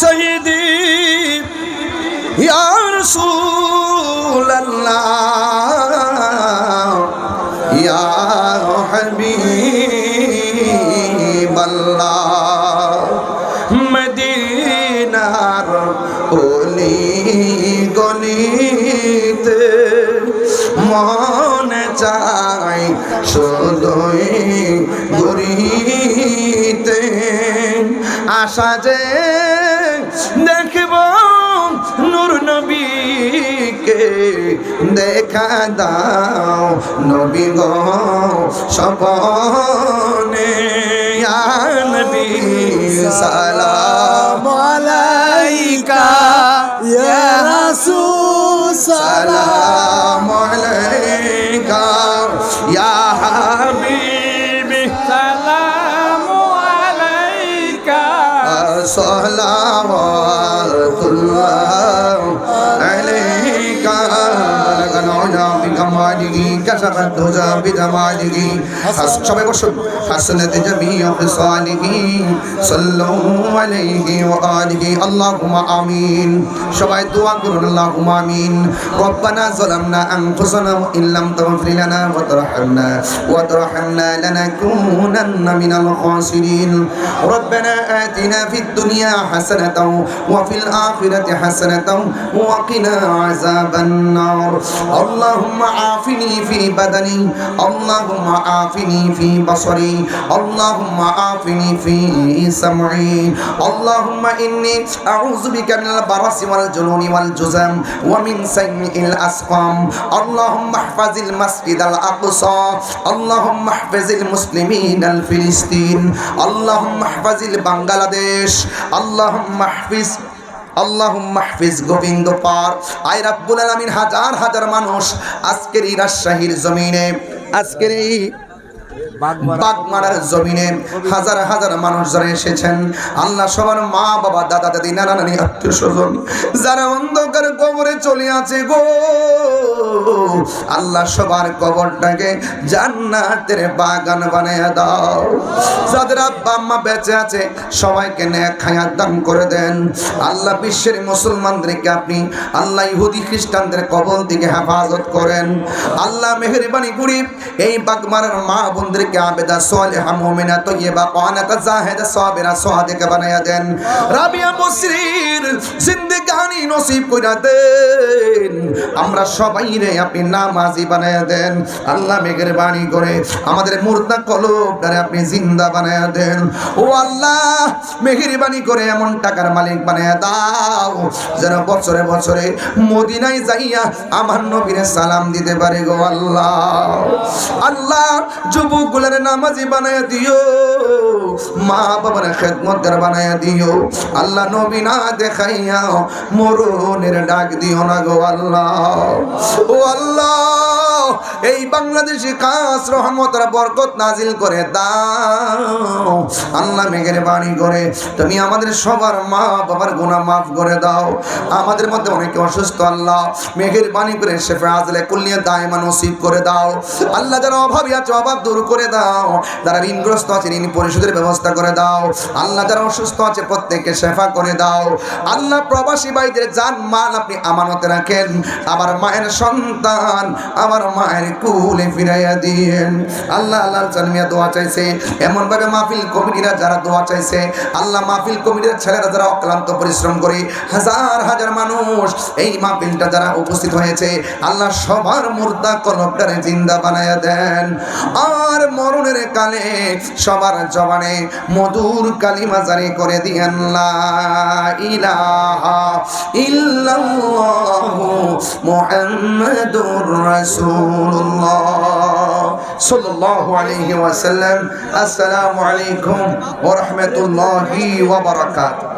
শহীদি ইয়ার সুল্লাহ মদিনার ওলি গলিতে মন চাই শুধুই ঘুরিতে। আশা যে দেখব নূর নবীকে দেখা দাও নবী গো সপনে নবী সালাম আলাইকা ইয়া রাসূল সালাম صلوات عليك بجماله كشفت الهجى بجماله أصحاب بشر حسنت جميع خصاله صلوا عليه وآله اللهم آمين شبعي دعاء قرن اللهم آمين ربنا ظلمنا أنفسنا وإن لم تغفر لنا وترحمنا وترحمنا لنكونن من الخاسرين ربنا آتنا في الدنيا حسنة وفي الآخرة حسنة وقنا عذاب النار اللهم عافنا عافني في بدني. اللهم عافني في بصري. اللهم عافني في سمعي. اللهم إني أعوذ بك من البرص والجنون والجزام ومن سيء الأسقام. اللهم احفظ المسجد الأقصى. اللهم احفظ المسلمين الفلسطين. اللهم احفظ البنغلاديش. اللهم احفظ আল্লাহুম্মা হাফিজ গোবিন্দ পার। আই রাব্বুল আলামিন হাজার হাজার মানুষ আজকের এই জমিনে, আজকের এই বাগমারার জমিনে হাজার হাজার মানুষ যারা এসেছেন। আল্লাহ সবার মা, বাবা, দাদা, দাদি, নানা, নানি, আত্মীয় স্বজন যারা অন্ধকার কবরে চলে আছে গো। আল্লাহ সবার কবরটাকে জান্নাতের বাগান বানিয়ে দাও। যাদের আব্বা, আম্মা বেঁচে আছে, সবাইকে নেক খায়াত দান করে দেন। আল্লাহ বিশ্বের মুসলমানদেরকে আপনি আল্লাহ ইহুদি খ্রিস্টানদের কবল থেকে হেফাজত করেন। আল্লাহ মেহরবানি করি এই বাগমারার মা বোনদেরকে আবেদা সালেহা মুমিনা তৈয়বা কানাতা জাহেদা সাবিরা সাদিকা বানায়া দেন। রাবিয়া বসরির জিন্দেগানি নসিব কইরা দেন। আমরা সবাই রে আপনি নামাজি বানায়া দেন। আল্লাহ মেহরবানি করে আমাদের মুর্দা কলবটারে আপনি জিন্দা বানায়া দেন। ও আল্লাহ, মেহরবানি করে এমন টাকার মালিক বানায়া দাও, যেন বছরে বছরে মদিনায় যাইয়া আমার নবীরে সালাম দিতে পারে গো আল্লাহ। আল্লাহ যুবকগুলার নামাজি বানায় দিও। মা বাবার খেদমতদার বানায় দিও। আল্লাহ নবী না দেখাইয়া মরণের ডাক দিও না গো আল্লাহ। ও আল্লাহ। এই বাংলাদেশি কাজ রহমতের বরকত নাজিল করে দাও। আল্লাহ মেঘের বাণী করে। তুমি আমাদের সবার মা বাবার গুনাহ মাফ করে দাও। আমাদের মধ্যে অনেকে অসুস্থ, আল্লাহ মেঘের বাণী করে শেফে আজলে কুল্লিয়ে দায়মা নসিব করে দাও। আল্লাহ যারা অভাবী আছে, অভাব দূর করে দাও। যারা ঋণগ্রস্ত আছে, ঋণ পরিশোধের ব্যবস্থা করে দাও। আল্লাহ যারা অসুস্থ আছে, প্রত্যেককে শেফা করে দাও। আল্লাহ প্রবাসী ভাইদের জান মাল আপনি আমানতে রাখেন। আমার মায়ের সন্তান, আমার মায়ের কুলে ফিরাইয়া দিয়েন। আল্লাহ দোয়া চাইছে। এমন ভাবে মাহফিল কমিটিরা যারা দোয়া চাইছে, আল্লাহ মাহফিল কমিটির ছেলেরা যারা অক্লান্ত পরিশ্রম করে, হাজার হাজার মানুষ এই মাহফিলটা যারা উপস্থিত হয়েছে, আল্লাহ সবার মুর্দা জিন্দা বানায়া দেন। আর মরণের কালে সবার জবানে মধুর কালিমা জারি করে দিয়েন, লা ইলাহা ইল্লাল্লাহু ওয়াসাল্লাম আসসালামু আলাইকুম ওয়া রাহমাতুল্লাহি বারাকাতুহু।